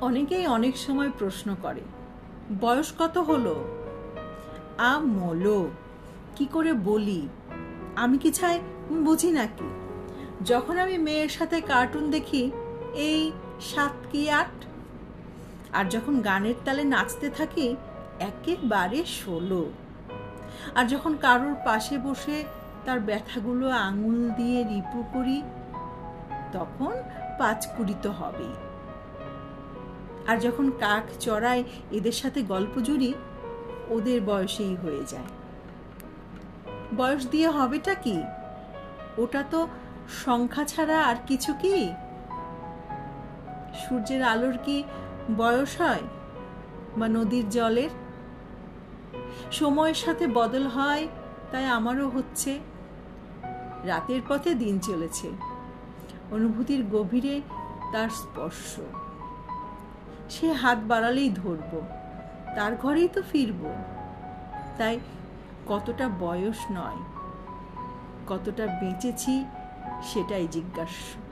অনেকেই অনেক সময় প্রশ্ন করে, বয়স কত হলো? আ মলো কি করে বলি? আমি কি চাই? বুঝি নাকি যখন আমি মেয়ের সাথে কার্টুন দেখি, এই সাত কি আট? আর যখন গানের তালে নাচতে থাকি, একেবারে ষোলো। আর যখন কারোর পাশে বসে তার ব্যথাগুলো আঙুল দিয়ে রিপু করি, তখন পাঁচ কুড়ি তো হবেই। আর যখন কাক চড়ায়, এদের সাথে গল্প জুড়ি, ওদের বয়সেই হয়ে যায়। বয়স দিয়ে হবেটা কি? ওটা তো সংখ্যা ছাড়া আর কিছু কি? সূর্যের আলোর কি বয়স হয় বা নদীর জলের? সময়ের সাথে বদল হয়, তাই আমারও হচ্ছে। রাতের পথে দিন চলেছে। অনুভূতির গভীরে তার স্পর্শ। সে হাত বাড়ালেই ধরব। তার ঘরেই তো ফিরব। তাই কতটা বয়স নয়, কতটা বেঁচেছি সেটাই জিজ্ঞাসা।